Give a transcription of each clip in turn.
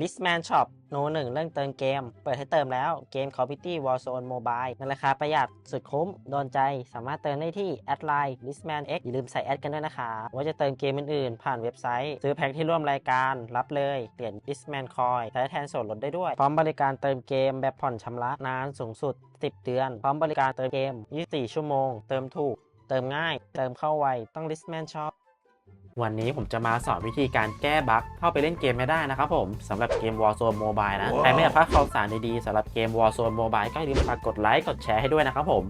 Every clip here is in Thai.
Listman Shop โนหนึ่งเรื่องเติมเกม เปิดให้เติมแล้วเกม Call of Duty Warzone Mobile ในราคาประหยัดสุดคุ้ม โดนใจ สามารถเติมได้ที่แอดไลน์ Listman X อย่าลืมใส่แอดกันด้วยนะคะว่าจะเติมเกมอื่นๆ ผ่านเว็บไซต์ ซื้อแพ็คที่ร่วมรายการ รับเลยเหรียญ Listman Coin ใช้แทนส่วนลดได้ด้วย พร้อมบริการเติมเกมแบบผ่อนชำระนานสูงสุด 10 เดือน พร้อมบริการเติมเกม 24 ชั่วโมง เติมถูก เติมง่าย เติมเข้าไวต้อง Listman Shop วันนี้ผมจะมาสอนวิธีการแก้บั๊กเข้าไปเล่นเกมไม่ได้นะครับผมสำหรับเกม Warzone Mobile นะ ใครไม่อยากพลาดข่าวสารดีๆสำหรับเกม Warzone Mobile ก็อย่าลืมฝากกดไลค์กดแชร์ให้ด้วยนะครับผม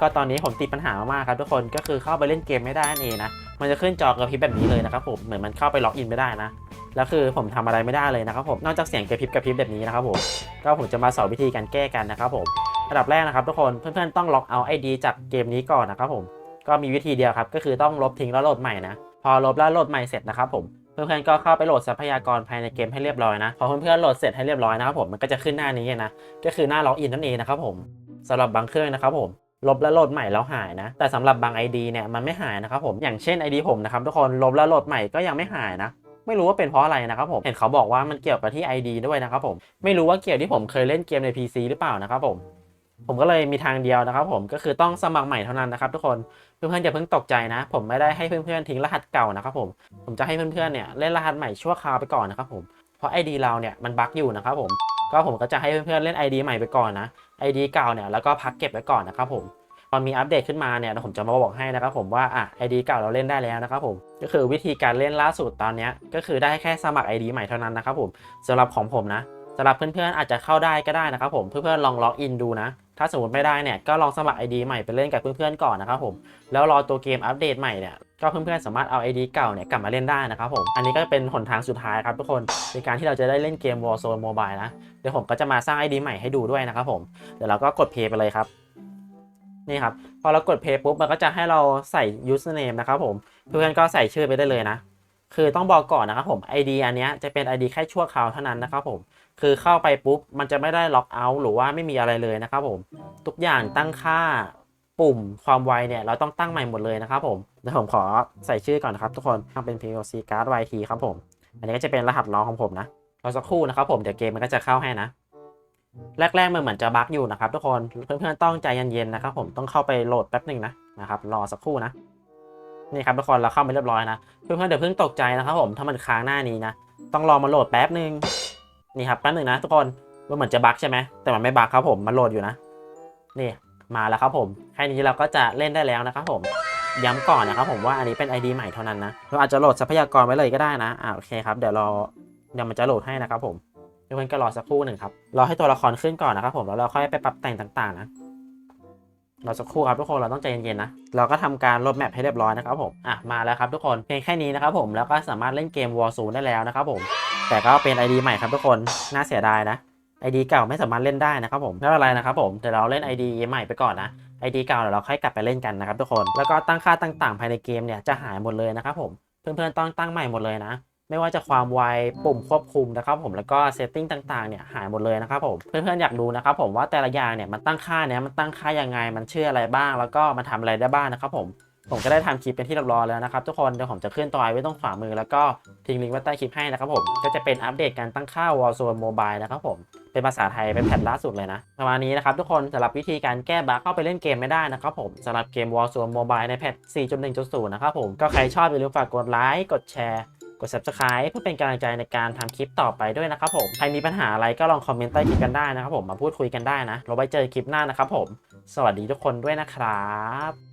ก็ตอนนี้ผมติดปัญหามากๆครับทุกคนก็คือเข้าไปเล่นเกมไม่ได้นั่นเองนะ มันจะขึ้นจอกระพริบแบบนี้เลยนะครับผมเหมือนมันเข้าไปล็อกอินไม่ได้นะแล้วคือผมทำอะไรไม่ได้เลยนะครับผมนอกจากเสียงกระพริบกระพริบแบบนี้นะครับผมก็ผมจะมาสอนวิธีการแก้กันนะครับผมระดับแรกนะครับทุกคนเพื่อนๆต้องล็อกเอาไอดีจากเกมนี้ก่อนนะครับผมก็มีวิธีเดียวครับก็คือต้องลบทิ้งแล้วโหลดใหม่นะ พอลบแล้วโหลดใหม่เสร็จนะครับผมเพื่อนๆก็เข้าไปโหลดทรัพยากรภายในเกมให้เรียบร้อยนะ พอเพื่อนๆโหลดเสร็จให้เรียบร้อยนะครับผมมันก็จะขึ้นหน้านี้นะ ก็คือหน้าล็อกอินนั่นเองนะครับผมสำหรับบางเครื่องนะครับผมลบแล้วโหลดใหม่แล้วหายนะ แต่สำหรับบาง ID เนี่ยมันไม่หายนะครับผมอย่างเช่น ID ผมนะครับทุกคนลบแล้วโหลดใหม่ก็ยังไม่หายนะ ไม่รู้ว่าเป็นเพราะอะไรนะครับผมเห็นเขาบอกว่ามันเกี่ยวกับที่ ID ด้วยนะครับผมไม่รู้ว่าเกี่ยวที่ผมเคยเล่นเกมใน PC หรือเปล่านะครับผม ผมก็เลยมีทางเดียวนะครับ ผมก็คือต้องสมัครใหม่เท่านั้นนะครับ ทุกคนเพื่อนๆอย่าเพิ่งตกใจนะ ผมไม่ได้ให้เพื่อนๆทิ้งรหัสเก่านะครับผมผมจะให้เพื่อนๆเนี่ยเล่นรหัสใหม่ชั่วคราวไปก่อนนะครับผมเพราะ ID เราเนี่ยมันบั๊กอยู่นะครับผมก็ผมก็จะให้เพื่อนๆเล่น ID ใหม่ไปก่อนนะ ID เก่าเนี่ยแล้วก็พักเก็บไว้ก่อนนะครับผมพอมีอัปเดตขึ้นมาเนี่ยผมจะมาบอกให้นะครับผมว่าอะ ID เก่าเราเล่นได้แล้วนะครับผมก็คือวิธีการเล่นล่าสุดตอนนี้ก็คือได้แค่สมัคร ID ใหม่เท่านั้นนะครับผมสำหรับของผมนะสำหรับเพื่อนๆอาจจะเข้าได้ก็ได้นะครับผมเพื่อนๆลองล็อกอินดูนะ ถ้าสมมติไม่ได้เนี่ยก็ลองสมัคร ID ใหม่ไปเล่นกับเพื่อนๆก่อนนะครับผมแล้วรอตัวเกมอัปเดตใหม่เนี่ยก็เพื่อนๆสามารถเอา ID เก่าเนี่ยกลับมาเล่นได้นะครับผมอันนี้ก็เป็นหนทางสุดท้ายครับทุกคนในการที่เราจะได้เล่นเกม Warzone Mobile นะเดี๋ยวผมก็จะมาสร้าง ID ใหม่ให้ดูด้วยนะครับผมเดี๋ยวเราก็กด Play ไปเลยครับนี่ครับพอเรากด Play ปุ๊บมันก็จะให้เราใส่ username นะครับผมเพื่อนๆก็ใส่ชื่อไปได้เลยนะ คือต้องบอกก่อนนะครับผม ID อันเนี้ยจะเป็น ID แค่ชั่วคราวเท่านั้นนะครับผมคือเข้าไปปุ๊บมันจะไม่ได้ล็อกเอาท์หรือว่าไม่มีอะไรเลยนะครับผมทุกอย่างตั้งค่าปุ่มความไวเนี่ยเราต้องตั้งใหม่หมดเลยนะครับผมเดี๋ยวผมขอใส่ชื่อก่อนนะครับทุกคนทำเป็น POC card YT ครับผม อันนี้ก็จะเป็นรหัสล้อของผมนะรอสักครู่นะครับผมเดี๋ยวเกมมันก็จะเข้าให้นะ แรกๆมันเหมือนจะบั๊กอยู่นะครับทุกคนเพื่อนๆต้องใจเย็นๆนะครับผมต้องเข้าไปโหลดแป๊บหนึ่งนะนะครับรอสักครู่นะ นี่ครับทุกคนเราเข้ามาเรียบร้อยนะ เพื่อนๆเดี๋ยวเพิ่งตกใจนะครับผมถ้ามันค้างหน้านี้นะ ต้องรอมาโหลดแป๊บหนึ่งนี่ครับแป๊บหนึ่งนะทุกคนมันเหมือนจะบั๊กใช่ไหมแต่มันไม่บั๊กครับผมมันโหลดอยู่นะนี่มาแล้วครับผมแค่นี้เราก็จะเล่นได้แล้วนะครับผมย้ำก่อนนะครับผมว่าอันนี้เป็น ID ใหม่เท่านั้นนะเราอาจจะโหลดทรัพยากรไว้เลยก็ได้นะอ่าโอเคครับเดี๋ยวราเดี๋ยวมันจะโหลดให้นะครับผมเพื่อนๆก็รอสักครู่หนึ่งครับรอให้ตัวละครขึ้นก่อนนะครับผมแล้วเราค่อยไปปรับแต่งต่างๆนะ รอสักครู่ครับทุกคนเราต้องใจเย็นๆนะเราก็ทำการลบแมปให้เรียบร้อยนะครับผมอะมาแล้วครับทุกคนเพียงแค่นี้นะครับผมแล้วก็สามารถเล่นเกม Warzone ได้แล้วนะครับผมแต่ก็เป็น ID ใหม่ครับทุกคนน่าเสียดายนะ ID เก่าไม่สามารถเล่นได้นะครับผมไม่เป็นไรนะครับผมเดี๋ยวเราเล่น ID ใหม่ไปก่อนนะ ID เก่าเดี๋ยวเราค่อยกลับไปเล่นกันนะครับทุกคนแล้วก็ตั้งค่าต่างๆ ภายในเกมเนี่ยจะหายหมดเลยนะครับผมเพื่อนๆต้องตั้งใหม่หมดเลยนะ ไม่ว่าจะความไวปุ่มควบคุมนะครับผมแล้วก็เซตติ้งต่างๆเนี่ยหายหมดเลยนะครับผมเพื่อนๆอยากดูนะครับผมว่าแต่ละอย่างเนี่ยมันตั้งค่าเนี่ยมันตั้งค่ายังไงมันชื่ออะไรบ้าง แล้วก็มันทำอะไรได้บ้างนะครับผมผมก็ได้ทำคลิปเป็นที่เรียบร้อยแล้วนะครับทุกคนเดี๋ยวผมจะขึ้นตัวไว้ตรงขวามือแล้วก็ทิ้งลิงก์ไว้ใต้คลิปให้นะครับผมก็จะเป็นอัปเดตการตั้งค่า Warzone Mobile นะครับผมเป็นภาษาไทยเป็นแพทล่าสุดเลยนะประมาณนี้นะครับทุกคนสำหรับวิธีการแก้บั๊กเข้าไปเล่นเกมไม่ได้นะครับผมสำหรับเกม Warzone Mobile ในแพท4.1.0 นะครับผมก็ใครชอบอย่าลืมฝากกดไลค์กดแชร์ กด subscribe เพื่อเป็นกำลังใจในการทำคลิปต่อไปด้วยนะครับผม ใครมีปัญหาอะไรก็ลองคอมเมนต์ใต้คลิปกันได้นะครับผม มาพูดคุยกันได้นะ เราไว้เจอคลิปหน้านะครับผม สวัสดีทุกคนด้วยนะครับ